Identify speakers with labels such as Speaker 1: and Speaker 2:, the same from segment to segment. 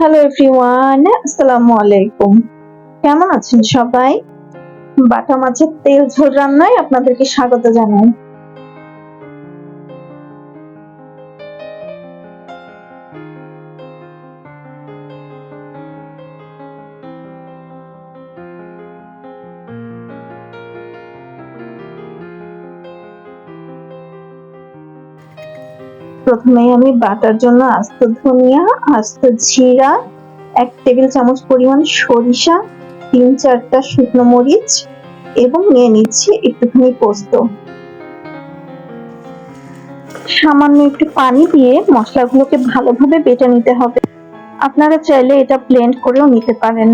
Speaker 1: Hello everyone আসসালামু আলাইকুম কেমন আছেন সবাই? বাটা মাছের তেল ঝোল রান্নায় আপনাদেরকে স্বাগত জানাই। প্রথমে আমি বাটার জন্য আস্ত ধনিয়া, আস্ত জিরা, এক টেবিল চামচ পরিমাণ সরিষা, তিন চারটা শুকনো মরিচ এবং নিয়ে নিচ্ছি একটুখানি পোস্ত। সামান্য একটু পানি দিয়ে মশলাগুলোকে ভালোভাবে বেটে নিতে হবে। আপনারা চাইলে এটা ব্লেন্ড করেও নিতে পারেন।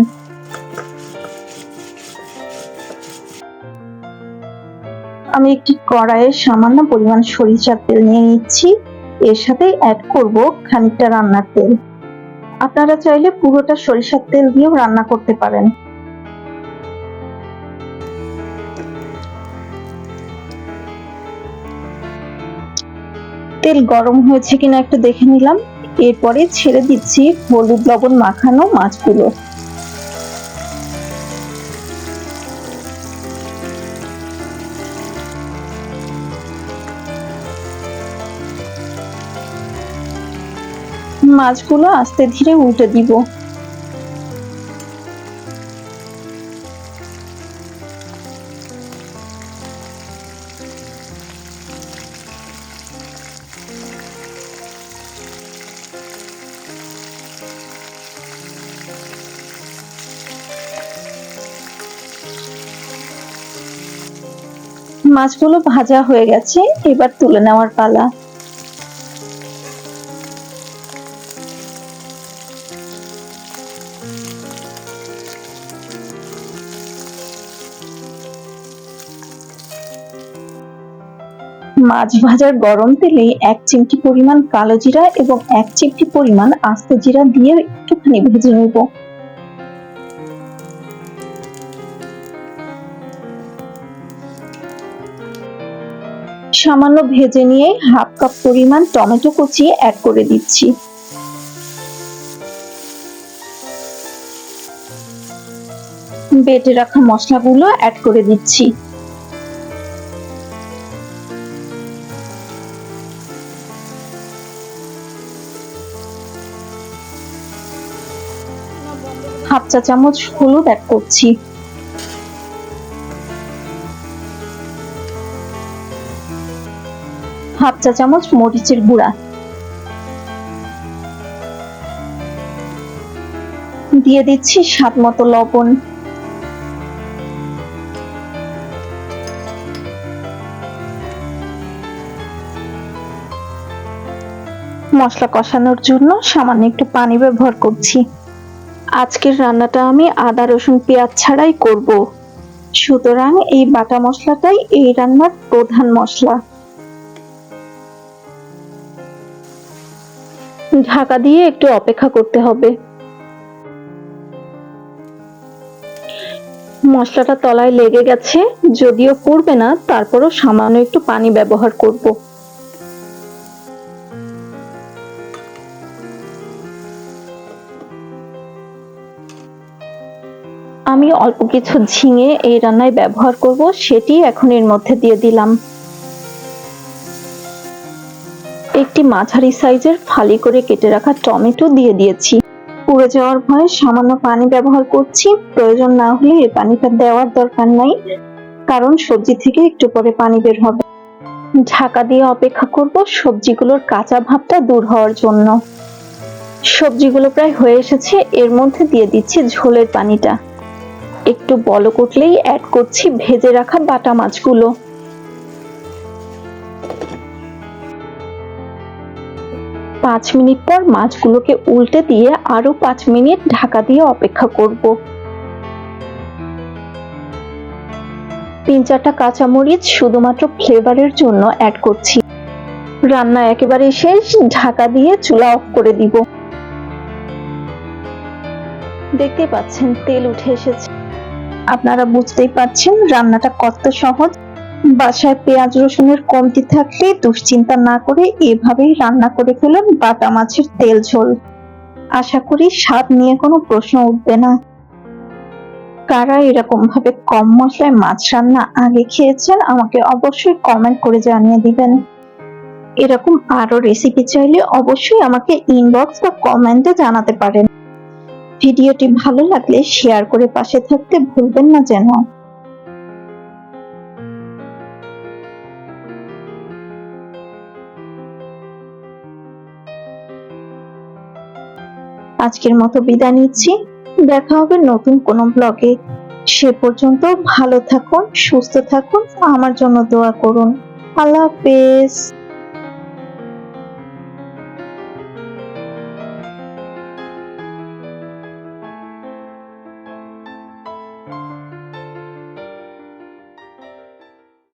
Speaker 1: আমি একটি কড়াইয়ে সামান্য পরিমাণ সরিষার তেল নিয়ে নিচ্ছি। এর সাথে অ্যাড করব খানিকটা রান্নার তেল। আপনারা চাইলে পুরোটা সরিষার তেল দিয়েও রান্না করতে পারেন। তেল গরম হয়েছে কিনা একটু দেখে নিলাম। এরপরে ছেড়ে দিচ্ছি হলুদ লবণ মাখানো মাছগুলো। মাছগুলো আস্তে ধীরে উল্টে দিব। মাছগুলো ভাজা হয়ে গেছে এবার তুলে নেওয়ার পালা। মাছ ভাজার গরম তেলে এক চিমটি পরিমাণ কালো জিরা এবং এক চিমটি পরিমাণ আস্ত জিরা দিয়ে একটুখানি ভেজে নেব। সামান্য ভেজে নিয়ে হাফ কাপ পরিমাণ টমেটো কুচি অ্যাড করে দিচ্ছি। বেটে রাখা মশলাগুলো অ্যাড করে দিচ্ছি। হাফ চা চামচ হলুদ অ্যাড করছি। হাফ চা চামচ মরিচের গুঁড়া। দিয়ে দিচ্ছি স্বাদ মতো লবণ। মশলা কষানোর জন্য সামান্য একটু পানি ব্যবহার করছি। আজকের রান্নাটা আমি আদা, রসুন, পেঁয়াজ ছাড়াই করব। সুতরাং এই বাটা মশলাটাই এই রান্নার প্রধান মশলা। ঢাকা দিয়ে একটু অপেক্ষা করতে হবে। মশলাটা তলায় লেগে গেছে, যদিও পড়বে না, তারপরও সামান্য একটু পানি ব্যবহার করব। আমি অল্প কিছু ঝিঙে এই রান্নায় ব্যবহার করব, সেটি এখন এর মধ্যে দিয়ে দিলাম। একটি মাঝারি সাইজের ফালি করে কেটে রাখা টমেটো দিয়ে দিয়েছি। পুড়ে যাওয়ার ভয়ে সামান্য পানি ব্যবহার করছি। প্রয়োজন না হলে এই পানিটা দেওয়ার দরকার নাই, কারণ সবজি থেকে একটু পরে পানি বের হবে। ঢাকা দিয়ে অপেক্ষা করব সবজিগুলোর কাঁচা ভাবটা দূর হওয়ার জন্য। সবজিগুলো প্রায় হয়ে এসেছে, এর মধ্যে দিয়ে দিচ্ছি ঝোলের পানিটা। একটু বলক উঠলেই অ্যাড করছি ভেজে রাখা বাটা মাছগুলো। পাঁচ মিনিট পর মাছগুলোকে উল্টে দিয়ে আরও পাঁচ মিনিট ঢাকা দিয়ে অপেক্ষা করব। তিন চারটা কাঁচামরিচ শুধুমাত্র ফ্লেভারের জন্য অ্যাড করছি। রান্না একেবারে শেষ, ঢাকা দিয়ে চুলা অফ করে দিব। দেখতে পাচ্ছেন তেল উঠে এসেছে। আপনারা বুঝতেই পারছেন রান্নাটা কত সহজ। বাসায় পেঁয়াজ রসুনের কমতি থাকলে দুশ্চিন্তা না করে এভাবেই রান্না করে ফেলুন বাটা মাছের তেল ঝোল। আশা করি স্বাদ নিয়ে কোনো প্রশ্ন উঠবে না। কারা এরকম ভাবে কম মশলায় মাছ রান্না আগে খেয়েছেন আমাকে অবশ্যই কমেন্ট করে জানিয়ে দিবেন। এরকম আরও রেসিপি চাইলে অবশ্যই আমাকে ইনবক্স বা কমেন্টে জানাতে পারেন। ভিডিওটি ভালো লাগলে শেয়ার করে পাশে থাকতে ভুলবেন না যেন। আজকের মতো বিদায় নিচ্ছি। দেখা হবে নতুন কোনো ব্লগে। সে পর্যন্ত ভালো থাকুন, সুস্থ থাকুন, আমার জন্য দোয়া করুন। আল্লাহ হাফেজ।